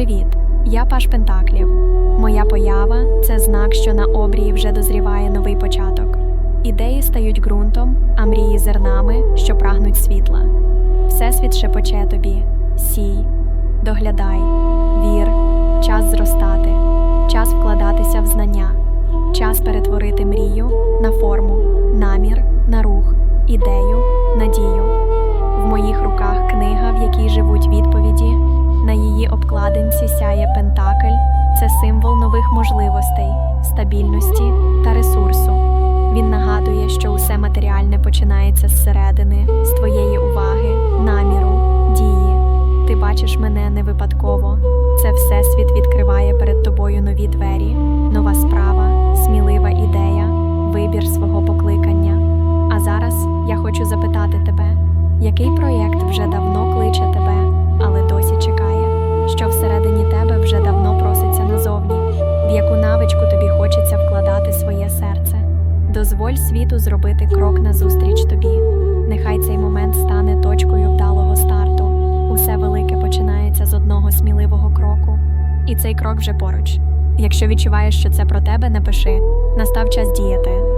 Привіт! Я Паш Пентаклів. Моя поява це знак, що на обрії вже дозріває новий початок. Ідеї стають ґрунтом, а мрії зернами, що прагнуть світла. Всесвіт шепоче тобі: сій, доглядай, вір, час зростати, час вкладатися в знання, час перетворити мрію на форму, намір на рух, ідею, обкладинці сяє пентакль це символ нових можливостей, стабільності та ресурсу. Він нагадує, що усе матеріальне починається зсередини, з твоєї уваги, наміру, дії. Ти бачиш мене не випадково. Це всесвіт відкриває перед тобою нові двері, нова справа, смілива ідея, вибір свого покликання. А зараз я хочу запитати тебе, який проєкт вже давно кличе тебе, навичку тобі хочеться вкладати своє серце. Дозволь світу зробити крок назустріч тобі. Нехай цей момент стане точкою вдалого старту. Усе велике починається з одного сміливого кроку. І цей крок вже поруч. Якщо відчуваєш, що це про тебе, напиши. Настав час діяти.